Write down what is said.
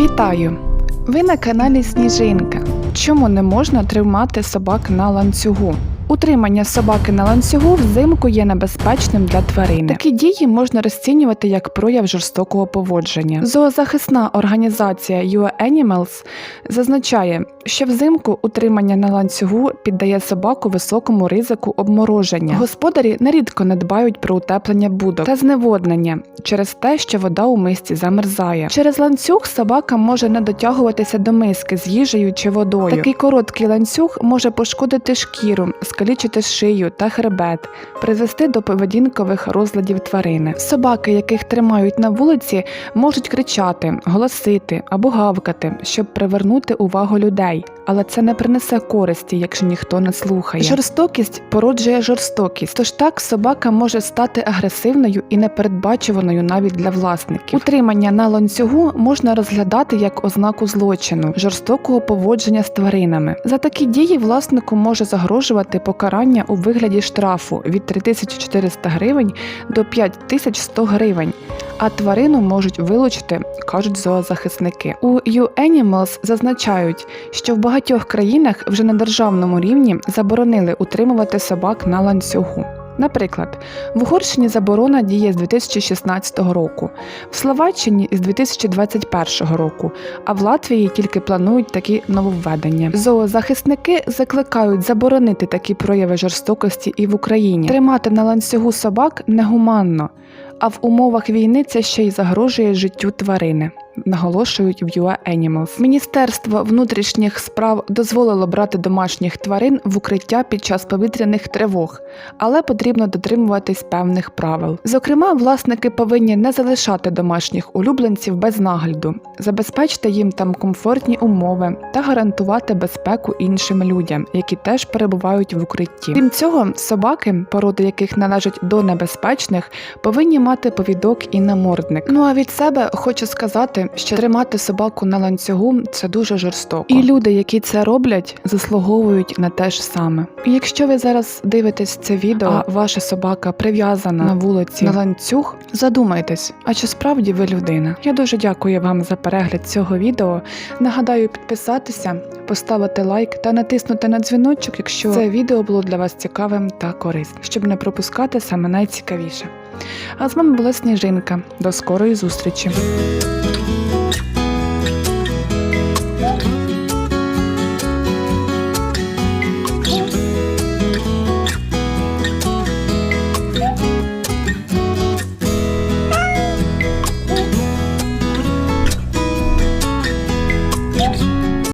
Вітаю! Ви на каналі Сніжинка. Чому не можна тримати собак на ланцюгу? Утримання собаки на ланцюгу взимку є небезпечним для тварини. Такі дії можна розцінювати як прояв жорстокого поводження. Зоозахисна організація UA Animals зазначає, що взимку утримання на ланцюгу піддає собаку високому ризику обмороження. Господарі нерідко не дбають про утеплення будок та зневоднення через те, що вода у мисці замерзає. Через ланцюг собака може не дотягуватися до миски з їжею чи водою. Такий короткий ланцюг може пошкодити шкіру, скалічити шию та хребет, призвести до поведінкових розладів тварини. Собаки, яких тримають на вулиці, можуть кричати, голосити або гавкати, щоб привернути увагу людей, але це не принесе користі, якщо ніхто не слухає. Жорстокість породжує жорстокість, тож так собака може стати агресивною і непередбачуваною навіть для власників. Утримання на ланцюгу можна розглядати як ознаку злочину, жорстокого поводження з тваринами. За такі дії власнику може загрожувати покарання у вигляді штрафу від 3400 гривень до 5100 гривень. А тварину можуть вилучити, кажуть зоозахисники. У U-Animals зазначають, що в багатьох країнах вже на державному рівні заборонили утримувати собак на ланцюгу. Наприклад, в Угорщині заборона діє з 2016 року, в Словаччині з 2021 року, а в Латвії тільки планують такі нововведення. Зоозахисники закликають заборонити такі прояви жорстокості і в Україні. Тримати на ланцюгу собак негуманно, а в умовах війни це ще й загрожує життю тварини. Наголошують в UA Animals. Міністерство внутрішніх справ дозволило брати домашніх тварин в укриття під час повітряних тривог, але потрібно дотримуватись певних правил. Зокрема, власники повинні не залишати домашніх улюбленців без нагляду, забезпечити їм там комфортні умови та гарантувати безпеку іншим людям, які теж перебувають в укритті. Крім цього, собаки, породи яких належать до небезпечних, повинні мати повідок і намордник. Ну а від себе хочу сказати, що тримати собаку на ланцюгу це дуже жорстоко. І люди, які це роблять, заслуговують на те ж саме. І якщо ви зараз дивитесь це відео, а ваша собака прив'язана на вулиці на ланцюг, задумайтесь, а чи справді ви людина? Я дуже дякую вам за перегляд цього відео. Нагадаю підписатися, поставити лайк та натиснути на дзвіночок, якщо це відео було для вас цікавим та корисним, щоб не пропускати саме найцікавіше. А з вами була Сніжинка. До скорої зустрічі!